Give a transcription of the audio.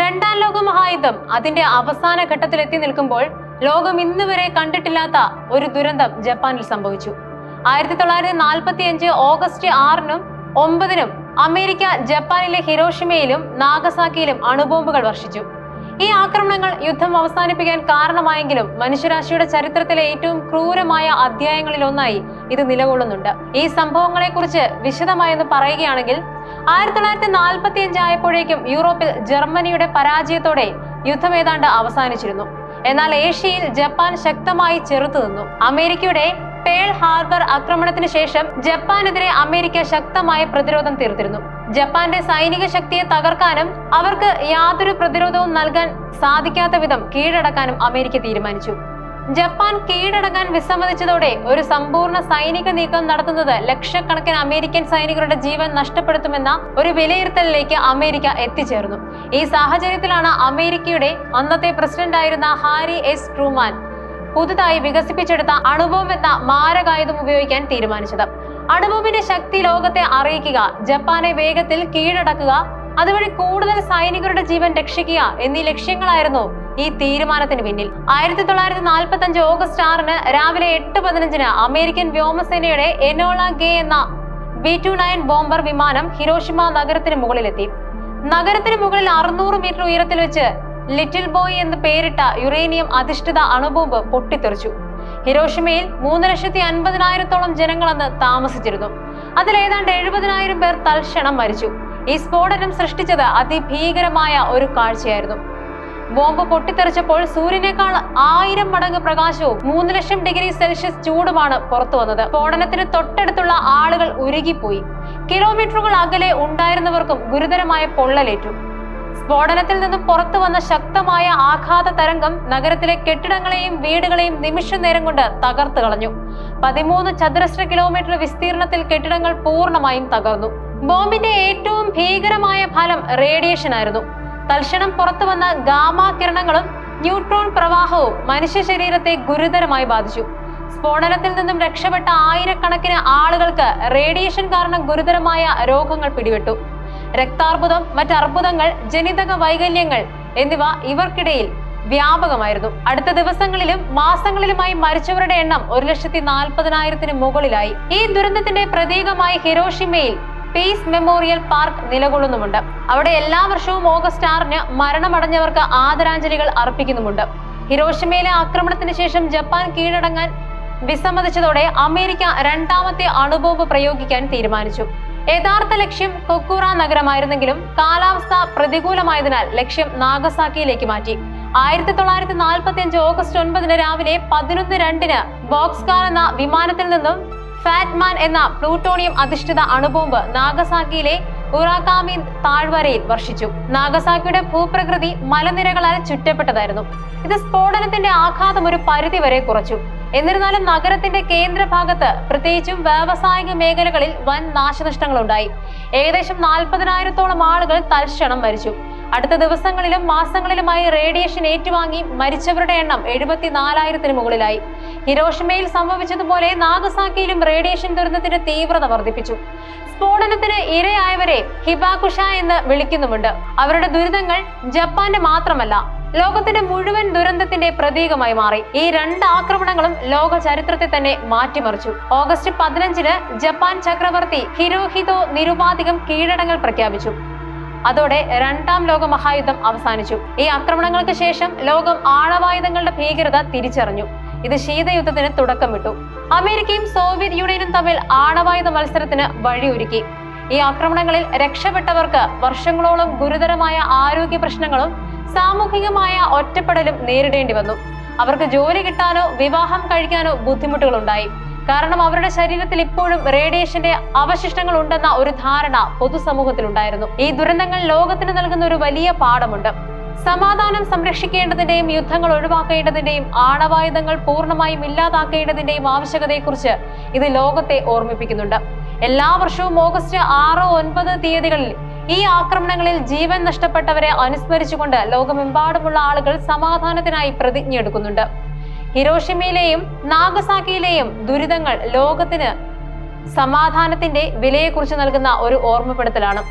രണ്ടാം ലോക മഹായുദ്ധം അതിന്റെ അവസാന ഘട്ടത്തിൽ എത്തി നിൽക്കുമ്പോൾ ലോകം ഇന്ന് വരെ കണ്ടിട്ടില്ലാത്ത ഒരു ദുരന്തം ജപ്പാനിൽ സംഭവിച്ചു. ആയിരത്തി തൊള്ളായിരത്തി നാൽപ്പത്തി അഞ്ച് ഓഗസ്റ്റ് ആറിനും ഒമ്പതിനും അമേരിക്ക ജപ്പാനിലെ ഹിരോഷിമയിലും നാഗസാക്കിയിലും അണുബോംബുകൾ വർഷിച്ചു. ഈ ആക്രമണങ്ങൾ യുദ്ധം അവസാനിപ്പിക്കാൻ കാരണമായെങ്കിലും മനുഷ്യരാശിയുടെ ചരിത്രത്തിലെ ഏറ്റവും ക്രൂരമായ അധ്യായങ്ങളിൽ ഒന്നായി ഇത് നിലകൊള്ളുന്നുണ്ട്. ഈ സംഭവങ്ങളെ കുറിച്ച് വിശദമായെന്ന് പറയുകയാണെങ്കിൽ ആയിരത്തി തൊള്ളായിരത്തി നാൽപ്പത്തി അഞ്ച് ആയപ്പോഴേക്കും യൂറോപ്പിൽ ജർമ്മനിയുടെ പരാജയത്തോടെ യുദ്ധം ഏതാണ്ട് അവസാനിച്ചിരുന്നു. എന്നാൽ ഏഷ്യയിൽ ജപ്പാൻ ശക്തമായി ചെറുത്തു നിന്നു. അമേരിക്കയുടെ പേൾ ഹാർബർ ആക്രമണത്തിന് ശേഷം ജപ്പാനെതിരെ അമേരിക്ക ശക്തമായ പ്രതിരോധം തീർത്തിരുന്നു. ജപ്പാന്റെ സൈനിക ശക്തിയെ തകർക്കാനും അവർക്ക് യാതൊരു പ്രതിരോധവും നൽകാൻ സാധിക്കാത്ത വിധം കീഴടക്കാനും അമേരിക്ക തീരുമാനിച്ചു. ജപ്പാൻ കീഴടങ്ങാൻ വിസമ്മതിച്ചതോടെ ഒരു സമ്പൂർണ സൈനിക നീക്കം നടത്തുന്നത് ലക്ഷക്കണക്കിന് അമേരിക്കൻ സൈനികരുടെ ജീവൻ നഷ്ടപ്പെടുത്തുമെന്ന ഒരു വിലയിരുത്തലിലേക്ക് അമേരിക്ക എത്തിച്ചേർന്നു. ഈ സാഹചര്യത്തിലാണ് അമേരിക്കയുടെ അന്നത്തെ പ്രസിഡന്റായിരുന്ന ഹാരി എസ്. ട്രൂമാൻ പുതുതായി വികസിപ്പിച്ചെടുത്ത അണുബോം എന്ന മാരകായുധം ഉപയോഗിക്കാൻ തീരുമാനിച്ചത്. അണുബോമിന്റെ ശക്തി ലോകത്തെ അറിയിക്കുക ജപ്പാനെ വേഗത്തിൽ കീഴടക്കുക അതുവഴി കൂടുതൽ സൈനികരുടെ ജീവൻ രക്ഷിക്കുക എന്നീ ലക്ഷ്യങ്ങളായിരുന്നു ഈ തീരുമാനത്തിന് പിന്നിൽ. ആയിരത്തി തൊള്ളായിരത്തി നാൽപ്പത്തി അഞ്ച് ഓഗസ്റ്റ് ആറിന് രാവിലെ എട്ട് പതിനഞ്ചിന് അമേരിക്കൻ വ്യോമസേനയുടെ എനോള ഗേ എന്ന ബി ടു നയൻ ബോംബർ വിമാനം ഹിരോഷിമ നഗരത്തിന് മുകളിലെത്തി. നഗരത്തിന് മുകളിൽ അറുന്നൂറ് മീറ്റർ ഉയരത്തിൽ വെച്ച് ലിറ്റിൽ ബോയ് എന്ന് പേരിട്ട യുറേനിയം അധിഷ്ഠിത അണുബോംബ് പൊട്ടിത്തെറിച്ചു. ഹിരോഷിമയിൽ മൂന്ന് ലക്ഷത്തി അൻപതിനായിരത്തോളം ജനങ്ങൾ അന്ന് താമസിച്ചിരുന്നു. അതിൽ ഏതാണ്ട് എഴുപതിനായിരം പേർ തൽക്ഷണം മരിച്ചു. ഈ സ്ഫോടനം സൃഷ്ടിച്ചത് അതിഭീകരമായ ഒരു കാഴ്ചയായിരുന്നു. ബോംബ് പൊട്ടിത്തെറിച്ചപ്പോൾ സൂര്യനേക്കാൾ ആയിരം മടങ്ങ് പ്രകാശവും മൂന്ന് ലക്ഷം ഡിഗ്രി സെൽഷ്യസ് ചൂടുമാണ് പുറത്തു വന്നത്. സ്ഫോടനത്തിന് തൊട്ടടുത്തുള്ള ആളുകൾ ഉരുകിപ്പോയി. കിലോമീറ്ററുകൾ അകലെ ഉണ്ടായിരുന്നവർക്കും ഗുരുതരമായ പൊള്ളലേറ്റു. സ്ഫോടനത്തിൽ നിന്നും പുറത്തു വന്ന ശക്തമായ ആഘാത തരംഗം നഗരത്തിലെ കെട്ടിടങ്ങളെയും വീടുകളെയും നിമിഷ നേരം കൊണ്ട് തകർത്തു കളഞ്ഞു. പതിമൂന്ന് ചതുരശ്ര കിലോമീറ്റർ വിസ്തീർണത്തിൽ കെട്ടിടങ്ങൾ പൂർണമായും തകർന്നു. ബോംബിന്റെ ഏറ്റവും ഭീകരമായ ഫലം റേഡിയേഷൻ ആയിരുന്നു തൽക്ഷണം പുറത്തു വന്ന ഗാമ കിരണങ്ങളും ന്യൂട്രോൺ പ്രവാഹവും മനുഷ്യ ശരീരത്തെ ഗുരുതരമായി ബാധിച്ചു. സ്ഫോടനത്തിൽ നിന്നും രക്ഷപ്പെട്ട ആയിരക്കണക്കിന് ആളുകൾക്ക് റേഡിയേഷൻ കാരണം ഗുരുതരമായ രോഗങ്ങൾ പിടിപെട്ടു. രക്താർബുദം മറ്റ് അർബുദങ്ങൾ ജനിതക വൈകല്യങ്ങൾ എന്നിവ ഇവർക്കിടയിൽ വ്യാപകമായിരുന്നു. അടുത്ത ദിവസങ്ങളിലും മാസങ്ങളിലുമായി മരിച്ചവരുടെ എണ്ണം ഒരു ലക്ഷത്തി നാൽപ്പതിനായിരത്തിന് മുകളിലായി. ഈ ദുരന്തത്തിന്റെ പ്രതീകമായി ഹിരോഷിമയിൽ പീസ് മെമ്മോറിയൽ പാർക്ക് നിലകൊള്ളുന്നുമുണ്ട്. അവിടെ എല്ലാ വർഷവും ഓഗസ്റ്റ് ആറിന് മരണമടഞ്ഞവർക്ക് ആദരാഞ്ജലികൾ അർപ്പിക്കുന്നുമുണ്ട്. ഹിരോഷിമയിലെ ആക്രമണത്തിന് ശേഷം ജപ്പാൻ കീഴടങ്ങാൻ വിസമ്മതിച്ചതോടെ അമേരിക്ക രണ്ടാമത്തെ അണുബോംബ് പ്രയോഗിക്കാൻ തീരുമാനിച്ചു. യഥാർത്ഥ ലക്ഷ്യം കൊക്കൂറ നഗരമായിരുന്നെങ്കിലും കാലാവസ്ഥ പ്രതികൂലമായതിനാൽ ലക്ഷ്യം നാഗസാക്കിയിലേക്ക് മാറ്റി. ആയിരത്തി തൊള്ളായിരത്തി നാൽപ്പത്തി അഞ്ച് ഓഗസ്റ്റ് ഒൻപതിന് രാവിലെ പതിനൊന്ന് രണ്ടിന് ബോക്സ്കാർ എന്ന വിമാനത്തിൽ നിന്നും ഫാറ്റ്മാൻ എന്ന പ്ലൂട്ടോണിയം അധിഷ്ഠിത അണുബോംബ് നാഗസാക്കിയിലെ ഉറാകാമി താഴ്വരയിൽ വർഷിച്ചു. നാഗസാക്കിയുടെ ഭൂപ്രകൃതി മലനിരകളാൽ ചുറ്റപ്പെട്ടതായിരുന്നു. ഇത് സ്ഫോടനത്തിന്റെ ആഘാതം ഒരു പരിധി വരെ കുറച്ചു. എന്നിരുന്നാലും നഗരത്തിന്റെ കേന്ദ്രഭാഗത്ത് പ്രത്യേകിച്ചും വ്യാവസായിക മേഖലകളിൽ വൻ നാശനഷ്ടങ്ങൾ ഉണ്ടായി ഏകദേശം നാൽപ്പതിനായിരത്തോളം ആളുകൾ തൽക്ഷണം മരിച്ചു. അടുത്ത ദിവസങ്ങളിലും മാസങ്ങളിലുമായി റേഡിയേഷൻ ഏറ്റുവാങ്ങി മരിച്ചവരുടെ എണ്ണം എഴുപത്തിനാലായിരത്തിന് മുകളിലായി. ഹിരോഷിമയിൽ സംഭവിച്ചതുപോലെ നാഗസാക്കിയിലും റേഡിയേഷൻ ദുരന്തത്തിന്റെ തീവ്രത വർദ്ധിപ്പിച്ചു. സ്ഫോടനത്തിന് ഇരയായവരെ ഹിബാകുഷ എന്ന് വിളിക്കുന്നുമുണ്ട്. അവരുടെ ദുരിതങ്ങൾ ജപ്പാന്റെ മാത്രമല്ല ലോകത്തിന്റെ മുഴുവൻ ദുരന്തത്തിന്റെ പ്രതീകമായി മാറി. ഈ രണ്ട് ആക്രമണങ്ങളും ലോക ചരിത്രത്തെ തന്നെ മാറ്റിമറിച്ചു. ഓഗസ്റ്റ് പതിനഞ്ചിന് ജപ്പാൻ ചക്രവർത്തി ഹിരോഹിതോ നിരുപാധികം കീഴടങ്ങൾ പ്രഖ്യാപിച്ചു. അതോടെ രണ്ടാം ലോക മഹായുദ്ധം അവസാനിച്ചു. ഈ ആക്രമണങ്ങൾക്ക് ശേഷം ലോകം ആണവായുധങ്ങളുടെ ഭീകരത തിരിച്ചറിഞ്ഞു. ഇത് ശീതയുദ്ധത്തിന് തുടക്കമിട്ടു അമേരിക്കയും സോവിയറ്റ് യൂണിയനും തമ്മിൽ ആണവായുധ മത്സരത്തിന് വഴിയൊരുക്കി. ഈ ആക്രമണങ്ങളിൽ രക്ഷപ്പെട്ടവർക്ക് വർഷങ്ങളോളം ഗുരുതരമായ ആരോഗ്യ പ്രശ്നങ്ങളും സാമൂഹികമായ ഒറ്റപ്പെടലും നേരിടേണ്ടി വന്നു. അവർക്ക് ജോലി കിട്ടാനോ വിവാഹം കഴിക്കാനോ ബുദ്ധിമുട്ടുകളുണ്ടായി. കാരണം അവരുടെ ശരീരത്തിൽ ഇപ്പോഴും റേഡിയേഷന്റെ അവശിഷ്ടങ്ങൾ ഉണ്ടെന്ന ഒരു ധാരണ പൊതുസമൂഹത്തിലുണ്ടായിരുന്നു. ഈ ദുരന്തങ്ങൾ ലോകത്തിന് നൽകുന്ന ഒരു വലിയ പാഠമുണ്ട്. സമാധാനം സംരക്ഷിക്കേണ്ടതിന്റെയും യുദ്ധങ്ങൾ ഒഴിവാക്കേണ്ടതിന്റെയും ആണവായുധങ്ങൾ പൂർണമായും ഇല്ലാതാക്കേണ്ടതിന്റെയും ആവശ്യകതയെക്കുറിച്ച് ഇത് ലോകത്തെ ഓർമ്മിപ്പിക്കുന്നുണ്ട്. എല്ലാ വർഷവും ഓഗസ്റ്റ് ആറ് ഒൻപത് തീയതികളിൽ ഈ ആക്രമണങ്ങളിൽ ജീവൻ നഷ്ടപ്പെട്ടവരെ അനുസ്മരിച്ചുകൊണ്ട് ലോകമെമ്പാടുമുള്ള ആളുകൾ സമാധാനത്തിനായി പ്രതിജ്ഞ എടുക്കുന്നുണ്ട്. ഹിരോഷിമയിലെയും നാഗസാക്കിയിലെയും ദുരിതങ്ങൾ ലോകത്തിന് സമാധാനത്തിന്റെ വിലയെക്കുറിച്ച് നൽകുന്ന ഒരു ഓർമ്മപ്പെടുത്തലാണ്.